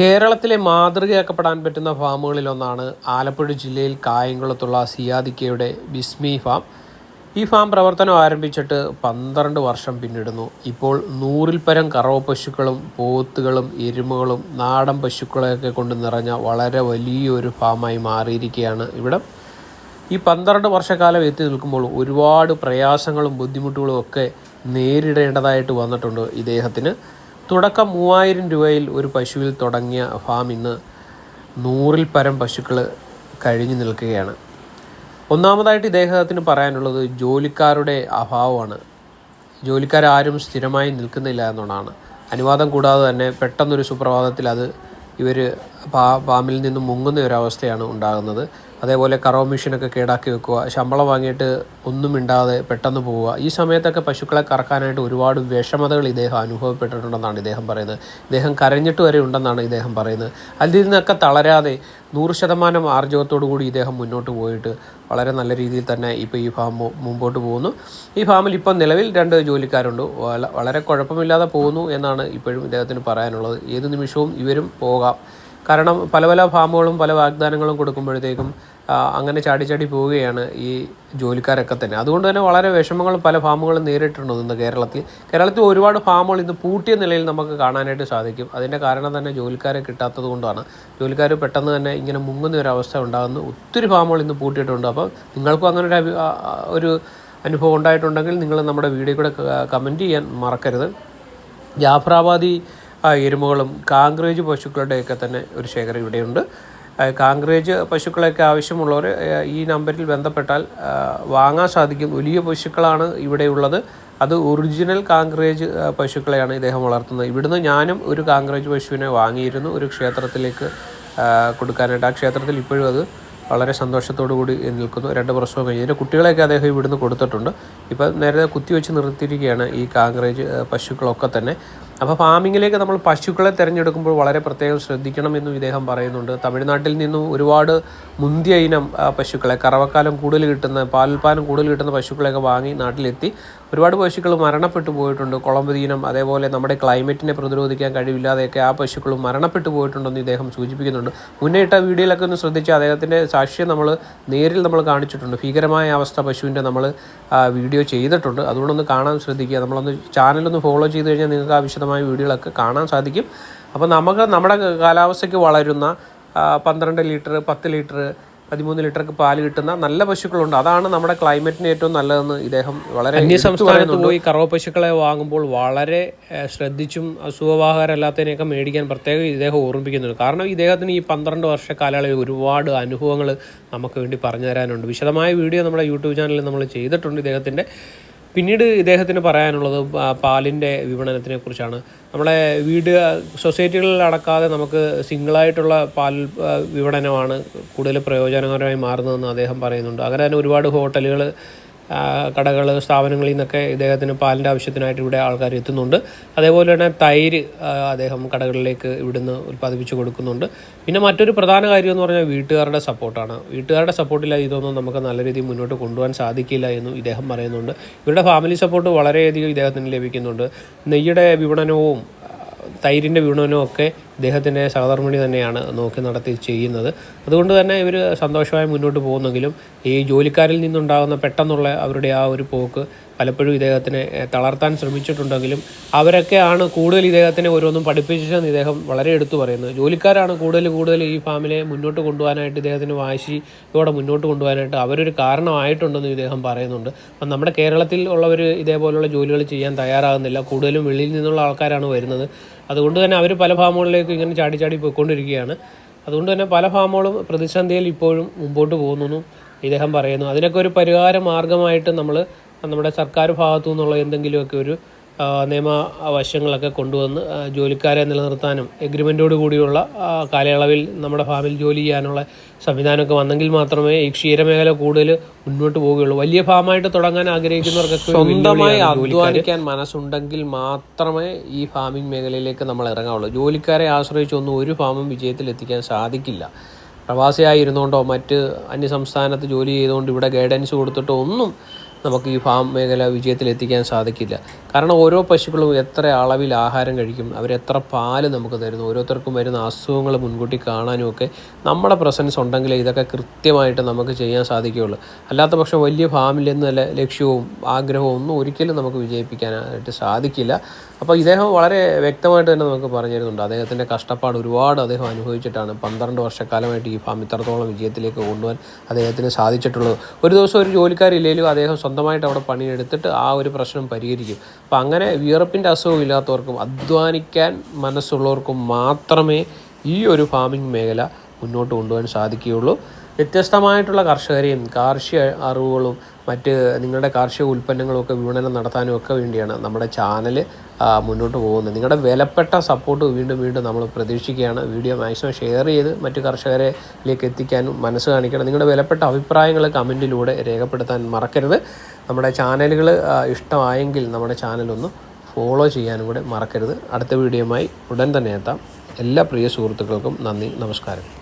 കേരളത്തിലെ മാതൃകയാക്കപ്പെടാൻ പറ്റുന്ന ഫാമുകളിലൊന്നാണ് ആലപ്പുഴ ജില്ലയിൽ കായംകുളത്തുള്ള സിയാദിക്കയുടെ ബിസ്മി ഫാം. ഈ ഫാം പ്രവർത്തനം ആരംഭിച്ചിട്ട് പന്ത്രണ്ട് വർഷം പിന്നിടുന്നു. ഇപ്പോൾ നൂറിൽ പരം കറവ പശുക്കളും പോത്തുകളും എരുമകളും നാടൻ പശുക്കളെയൊക്കെ കൊണ്ട് നിറഞ്ഞ വളരെ വലിയൊരു ഫാമായി മാറിയിരിക്കുകയാണ് ഇവിടെ. ഈ പന്ത്രണ്ട് വർഷക്കാലം എത്തി നിൽക്കുമ്പോൾ ഒരുപാട് പ്രയാസങ്ങളും ബുദ്ധിമുട്ടുകളും ഒക്കെ നേരിടേണ്ടതായിട്ട് വന്നിട്ടുണ്ട് ഇദ്ദേഹത്തിന്. തുടക്കം മൂവായിരം രൂപയിൽ ഒരു പശുവിൽ തുടങ്ങിയ ഫാം ഇന്ന് നൂറിൽ പരം പശുക്കൾ കഴിഞ്ഞു നിൽക്കുകയാണ്. ഒന്നാമതായിട്ട് ഇദ്ദേഹത്തിന് പറയാനുള്ളത് ജോലിക്കാരുടെ അഭാവമാണ്. ജോലിക്കാരും സ്ഥിരമായി നിൽക്കുന്നില്ല എന്നുള്ളതാണ് അനുവാദം കൂടാതെ തന്നെ പെട്ടെന്നൊരു സുപ്രഭാതത്തിൽ അത് ഇവർ ഫാമിൽ നിന്നും മുങ്ങുന്ന ഒരു അവസ്ഥയാണ് ഉണ്ടാകുന്നത്. അതേപോലെ കറോ മെഷീനൊക്കെ കേടാക്കി വെക്കുക ശമ്പളം വാങ്ങിയിട്ട് ഒന്നും ഇണ്ടാതെ പെട്ടെന്ന് പോവുക. ഈ സമയത്തൊക്കെ പശുക്കളെ കറക്കാനായിട്ട് ഒരുപാട് വിഷമതകൾ ഇദ്ദേഹം അനുഭവപ്പെട്ടിട്ടുണ്ടെന്നാണ് ഇദ്ദേഹം പറയുന്നത്. ഇദ്ദേഹം കരഞ്ഞിട്ട് വരെ ഉണ്ടെന്നാണ് ഇദ്ദേഹം പറയുന്നത്. അതിൽ നിന്നൊക്കെ തളരാതെ നൂറ് ശതമാനം ആർജവത്തോടു കൂടി ഇദ്ദേഹം മുന്നോട്ട് പോയിട്ട് വളരെ നല്ല രീതിയിൽ തന്നെ ഇപ്പോൾ ഈ ഫാം മുമ്പോട്ട് പോകുന്നു. ഈ ഫാമിൽ ഇപ്പം നിലവിൽ രണ്ട് ജോലിക്കാരുണ്ട്. വള- വളരെ കുഴപ്പമില്ലാതെ പോകുന്നു എന്നാണ് ഇപ്പോഴും ഇദ്ദേഹത്തിന് പറയാനുള്ളത്. ഏത് നിമിഷവും ഇവരും പോകാം. കാരണം പല പല ഫാമുകളും പല വാഗ്ദാനങ്ങളും കൊടുക്കുമ്പോഴത്തേക്കും അങ്ങനെ ചാടി ചാടി പോവുകയാണ് ഈ ജോലിക്കാരൊക്കെ തന്നെ. അതുകൊണ്ട് തന്നെ വളരെ വിഷമങ്ങൾ പല ഫാമുകളും നേരിട്ടുണ്ട് ഇന്ന് കേരളത്തിൽ. കേരളത്തിൽ ഒരുപാട് ഫാമുകൾ ഇന്ന് പൂട്ടിയ നിലയിൽ നമുക്ക് കാണാനായിട്ട് സാധിക്കും. അതിന്റെ കാരണം തന്നെ ജോലിക്കാരെ കിട്ടാത്തത് കൊണ്ടാണ്. ജോലിക്കാർ പെട്ടെന്ന് തന്നെ ഇങ്ങനെ മുങ്ങുന്ന ഒരു അവസ്ഥ ഉണ്ടാകുന്നു. ഒത്തിരി ഫാമുകൾ ഇന്ന് പൂട്ടിയിട്ടുണ്ട്. അപ്പോൾ നിങ്ങൾക്കും അങ്ങനെ ഒരു ഒരു അനുഭവം ഉണ്ടായിട്ടുണ്ടെങ്കിൽ നിങ്ങൾ നമ്മുടെ വീഡിയോ കൂടെ കമന്റ് ചെയ്യാൻ മറക്കരുത്. ജാഫറാബാദി എരുമകളും കാങ്ക്രേജ് പശുക്കളുടെയൊക്കെ തന്നെ ഒരു ശേഖരം ഇവിടെയുണ്ട്. കാങ്ക്രേജ് പശുക്കളൊക്കെ ആവശ്യമുള്ളവർ ഈ നമ്പറിൽ ബന്ധപ്പെട്ടാൽ വാങ്ങാൻ സാധിക്കും. വലിയ പശുക്കളാണ് ഇവിടെയുള്ളത്. അത് ഒറിജിനൽ കാങ്ക്രേജ് പശുക്കളെയാണ് ഇദ്ദേഹം വളർത്തുന്നത്. ഇവിടുന്ന് ഞാനും ഒരു കാങ്ക്രേജ് പശുവിനെ വാങ്ങിയിരുന്നു. ഒരു ക്ഷേത്രത്തിലേക്ക് കൊടുക്കാനായിട്ട്. ആ ക്ഷേത്രത്തിൽ ഇപ്പോഴും അത് വളരെ സന്തോഷത്തോടു കൂടി നിൽക്കുന്നു. രണ്ട് വർഷവും കഴിഞ്ഞ്. ഇതിന്റെ കുട്ടികളെയൊക്കെ അദ്ദേഹം ഇവിടുന്ന് കൊടുത്തിട്ടുണ്ട്. ഇപ്പം നേരത്തെ കുത്തിവെച്ച് നിർത്തിയിരിക്കുകയാണ് ഈ കാങ്ക്രേജ് പശുക്കളൊക്കെ തന്നെ. അപ്പോൾ ഫാമിങ്ങിലേക്ക് നമ്മൾ പശുക്കളെ തിരഞ്ഞെടുക്കുമ്പോൾ വളരെ പ്രത്യേകം ശ്രദ്ധിക്കണമെന്നും ഇദ്ദേഹം പറയുന്നുണ്ട്. തമിഴ്നാട്ടിൽ നിന്നും ഒരുപാട് മുന്തിയ ഇനം പശുക്കളെ കറവക്കാലം കൂടുതൽ കിട്ടുന്ന പാലുൽപ്പാലം കൂടുതൽ കിട്ടുന്ന പശുക്കളെയൊക്കെ വാങ്ങി നാട്ടിലെത്തി. ഒരുപാട് പശുക്കൾ മരണപ്പെട്ടു പോയിട്ടുണ്ട്. കുളമ്പുദീനം അതേപോലെ നമ്മുടെ ക്ലൈമറ്റിനെ പ്രതിരോധിക്കാൻ കഴിവില്ലാതെയൊക്കെ ആ പശുക്കൾ മരണപ്പെട്ടു പോയിട്ടുണ്ടെന്ന് ഇദ്ദേഹം സൂചിപ്പിക്കുന്നുണ്ട്. മുന്നേ ഇട്ട വീഡിയോയിലൊക്കെ ഒന്ന് ശ്രദ്ധിച്ച് അദ്ദേഹത്തിന്റെ സാക്ഷ്യം നമ്മൾ നേരിൽ നമ്മൾ കാണിച്ചിട്ടുണ്ട്. ഭീകരമായ അവസ്ഥ പശുവിന്റെ നമ്മൾ വീഡിയോ ചെയ്തിട്ടുണ്ട്. അതുകൊണ്ടൊന്ന് കാണാൻ ശ്രദ്ധിക്കുക. നമ്മളൊന്ന് ചാനലൊന്ന് ഫോളോ ചെയ്ത് കഴിഞ്ഞാൽ നിങ്ങൾക്ക് ആ വിശദമായ വീഡിയോകളൊക്കെ കാണാൻ സാധിക്കും. അപ്പോൾ നമുക്ക് നമ്മുടെ കാലാവസ്ഥയ്ക്ക് വളരുന്ന പന്ത്രണ്ട് ലിറ്റർ പത്ത് ലിറ്റർ പതിമൂന്ന് ലിറ്ററൊക്കെ പാൽ കിട്ടുന്ന നല്ല പശുക്കളുണ്ട്. അതാണ് നമ്മുടെ ക്ലൈമറ്റിന് ഏറ്റവും നല്ലതെന്ന് ഇദ്ദേഹം വളരെ അന്യസംസ്ഥാനത്ത് പോയി കറവ പശുക്കളെ വാങ്ങുമ്പോൾ വളരെ ശ്രദ്ധിച്ചും അസുഖവാഹകരല്ലാത്തതിനെയൊക്കെ മേടിക്കാൻ പ്രത്യേകം ഇദ്ദേഹം ഓർമ്മിപ്പിക്കുന്നുണ്ട്. കാരണം ഇദ്ദേഹത്തിന് ഈ പന്ത്രണ്ട് വർഷ കാലയളവിൽ ഒരുപാട് അനുഭവങ്ങൾ നമുക്ക് വേണ്ടി പറഞ്ഞു തരാനുണ്ട്. വിശദമായ വീഡിയോ നമ്മുടെ യൂട്യൂബ് ചാനലിൽ നമ്മൾ ചെയ്തിട്ടുണ്ട് ഇദ്ദേഹത്തിന്റെ. പിന്നീട് ഇദ്ദേഹത്തിന് പറയാനുള്ളത് പാലിന്റെ വിപണനത്തിനെ കുറിച്ചാണ്. നമ്മളെ വീട് സൊസൈറ്റികളിൽ അടക്കാതെ നമുക്ക് സിംഗിളായിട്ടുള്ള പാൽ വിപണനമാണ് കൂടുതൽ പ്രയോജനകരമായി മാറുന്നതെന്ന് അദ്ദേഹം പറയുന്നുണ്ട്. അങ്ങനെ തന്നെ ഒരുപാട് ഹോട്ടലുകൾ കടകൾ സ്ഥാപനങ്ങളിൽ നിന്നൊക്കെ ഇദ്ദേഹത്തിന് പാലിന്റെ ആവശ്യത്തിനായിട്ട് ഇവിടെ ആൾക്കാർ എത്തുന്നുണ്ട്. അതേപോലെ തന്നെ തൈര് അദ്ദേഹം കടകളിലേക്ക് ഇവിടുന്ന് ഉൽപ്പാദിപ്പിച്ച് കൊടുക്കുന്നുണ്ട്. പിന്നെ മറ്റൊരു പ്രധാന കാര്യം എന്ന് പറഞ്ഞാൽ വീട്ടുകാരുടെ സപ്പോർട്ടാണ്. വീട്ടുകാരുടെ സപ്പോർട്ടില്ലാതെ ഇതൊന്നും നമുക്ക് നല്ല രീതിയിൽ മുന്നോട്ട് കൊണ്ടുപോകാൻ സാധിക്കില്ല എന്നും ഇദ്ദേഹം പറയുന്നുണ്ട്. ഇവരുടെ ഫാമിലി സപ്പോർട്ട് വളരെയധികം ഇദ്ദേഹത്തിന് ലഭിക്കുന്നുണ്ട്. നെയ്യുടെ വിപണനവും തൈരിന്റെ വിപണനവും ഒക്കെ ഇദ്ദേഹത്തിന്റെ സഹധർമ്മിണി തന്നെയാണ് നോക്കി നടത്തി ചെയ്യുന്നത്. അതുകൊണ്ട് തന്നെ ഇവർ സന്തോഷമായി മുന്നോട്ട് പോകുന്നെങ്കിലും ഈ ജോലിക്കാരിൽ നിന്നുണ്ടാകുന്ന പെട്ടെന്നുള്ള അവരുടെ ആ ഒരു പോക്ക് പലപ്പോഴും ഇദ്ദേഹത്തിനെ തളർത്താൻ ശ്രമിച്ചിട്ടുണ്ടെങ്കിലും അവരൊക്കെയാണ് കൂടുതൽ ഇദ്ദേഹത്തിനെ ഓരോന്നും പഠിപ്പിച്ചതെന്ന് ഇദ്ദേഹം വളരെ എടുത്തു പറയുന്നത്. ജോലിക്കാരാണ് കൂടുതൽ കൂടുതൽ ഈ ഫാമിലെ മുന്നോട്ട് കൊണ്ടുപോകാനായിട്ട് ഇദ്ദേഹത്തിന് വാശിയോടെ മുന്നോട്ട് കൊണ്ടുപോകാനായിട്ട് അവരൊരു കാരണമായിട്ടുണ്ടെന്ന് ഇദ്ദേഹം പറയുന്നുണ്ട്. അപ്പം നമ്മുടെ കേരളത്തിൽ ഉള്ളവർ ഇതേപോലുള്ള ജോലികൾ ചെയ്യാൻ തയ്യാറാകുന്നില്ല. കൂടുതലും വെളിയിൽ നിന്നുള്ള ആൾക്കാരാണ് വരുന്നത്. അതുകൊണ്ട് തന്നെ അവർ പല ഫാമുകളിലേക്ക് ഇങ്ങനെ ചാടി ചാടി പോയിക്കൊണ്ടിരിക്കുകയാണ്. അതുകൊണ്ട് തന്നെ പല ഫാമുകളും പ്രതിസന്ധിയിൽ ഇപ്പോഴും മുമ്പോട്ട് പോകുന്നു ഇദ്ദേഹം പറയുന്നു. അതിനൊക്കെ ഒരു പരിഹാര മാർഗമായിട്ട് നമ്മൾ നമ്മുടെ സർക്കാർ ഭാഗത്തു നിന്നുള്ള എന്തെങ്കിലുമൊക്കെ ഒരു നിയമ വശങ്ങളൊക്കെ കൊണ്ടുവന്ന് ജോലിക്കാരെ നിലനിർത്താനും എഗ്രിമെന്റോട് കൂടിയുള്ള കാലയളവിൽ നമ്മുടെ ഫാമിൽ ജോലി ചെയ്യാനുള്ള സംവിധാനമൊക്കെ വന്നെങ്കിൽ മാത്രമേ ഈ ക്ഷീരമേഖല കൂടുതൽ മുന്നോട്ട് പോവുകയുള്ളൂ. വലിയ ഫാമായിട്ട് തുടങ്ങാൻ ആഗ്രഹിക്കുന്നവർക്കൊക്കെ സ്വന്തമായി അധ്വാനിക്കാൻ മനസ്സുണ്ടെങ്കിൽ മാത്രമേ ഈ ഫാമിംഗ് മേഖലയിലേക്ക് നമ്മൾ ഇറങ്ങാവുള്ളൂ. ജോലിക്കാരെ ആശ്രയിച്ചൊന്നും ഒരു ഫാമും വിജയത്തിൽ എത്തിക്കാൻ സാധിക്കില്ല. പ്രവാസിയായി ഇരുന്നുകൊണ്ടോ മറ്റ് അന്യസംസ്ഥാനത്ത് ജോലി ചെയ്തുകൊണ്ട് ഇവിടെ ഗൈഡൻസ് കൊടുത്തിട്ടോ ഒന്നും നമുക്ക് ഈ ഫാം മേഖല വിജയത്തിൽ എത്തിക്കാൻ സാധിക്കില്ല. കാരണം ഓരോ പശുക്കളും എത്ര അളവിൽ ആഹാരം കഴിക്കും അവരെത്ര പാൽ നമുക്ക് തരുന്നു ഓരോരുത്തർക്കും വരുന്ന അസുഖങ്ങൾ മുൻകൂട്ടി കാണാനും ഒക്കെ നമ്മുടെ പ്രസൻസ് ഉണ്ടെങ്കിലേ ഇതൊക്കെ കൃത്യമായിട്ട് നമുക്ക് ചെയ്യാൻ സാധിക്കുകയുള്ളൂ. അല്ലാത്ത പക്ഷം വലിയ ഫാമിൽ നിന്നല്ല ലക്ഷ്യവും ആഗ്രഹവും ഒന്നും ഒരിക്കലും നമുക്ക് വിജയിപ്പിക്കാനായിട്ട് സാധിക്കില്ല. അപ്പോൾ ഇദ്ദേഹം വളരെ വ്യക്തമായിട്ട് തന്നെ നമുക്ക് പറഞ്ഞു തരുന്നുണ്ട് അദ്ദേഹത്തിന്റെ കഷ്ടപ്പാട് ഒരുപാട് അദ്ദേഹം അനുഭവിച്ചിട്ടാണ് പന്ത്രണ്ട് വർഷക്കാലമായിട്ട് ഈ ഫാം ഇത്രത്തോളം വിജയത്തിലേക്ക് കൊണ്ടുപോകാൻ അദ്ദേഹത്തിന് സാധിച്ചിട്ടുള്ളത്. ഒരു ദിവസം ഒരു ജോലിക്കാരില്ലെങ്കിലും അദ്ദേഹം സ്വന്തമായിട്ട് അവിടെ പണിയെടുത്തിട്ട് ആ ഒരു പ്രശ്നം പരിഹരിക്കും. അപ്പം അങ്ങനെ വിയർപ്പിന്റെ അസുഖം ഇല്ലാത്തവർക്കും അധ്വാനിക്കാൻ മനസ്സുള്ളവർക്കും മാത്രമേ ഈ ഒരു ഫാമിംഗ് മേഖല മുന്നോട്ട് കൊണ്ടുപോകാൻ സാധിക്കുകയുള്ളൂ. വ്യത്യസ്തമായിട്ടുള്ള കർഷകരെയും കാർഷിക അറിവുകളും മറ്റ് നിങ്ങളുടെ കാർഷിക ഉൽപ്പന്നങ്ങളും ഒക്കെ വിപണനം നടത്താനും ഒക്കെ വേണ്ടിയാണ് നമ്മുടെ ചാനൽ മുന്നോട്ട് പോകുന്നത്. നിങ്ങളുടെ വിലപ്പെട്ട സപ്പോർട്ട് വീണ്ടും വീണ്ടും നമ്മൾ പ്രതീക്ഷിക്കുകയാണ്. വീഡിയോ മാക്സിമം ഷെയർ ചെയ്ത് മറ്റ് കർഷകരിലേക്ക് എത്തിക്കാനും മനസ്സ് കാണിക്കണം. നിങ്ങളുടെ വിലപ്പെട്ട അഭിപ്രായങ്ങൾ കമന്റിലൂടെ രേഖപ്പെടുത്താൻ മറക്കരുത്. നമ്മുടെ ചാനലുകൾ ഇഷ്ടമായെങ്കിൽ നമ്മുടെ ചാനലൊന്ന് ഫോളോ ചെയ്യാനും കൂടെ മറക്കരുത്. അടുത്ത വീഡിയോയുമായി ഉടൻ തന്നെ എത്താം. എല്ലാ പ്രിയ സുഹൃത്തുക്കൾക്കും നന്ദി നമസ്കാരം.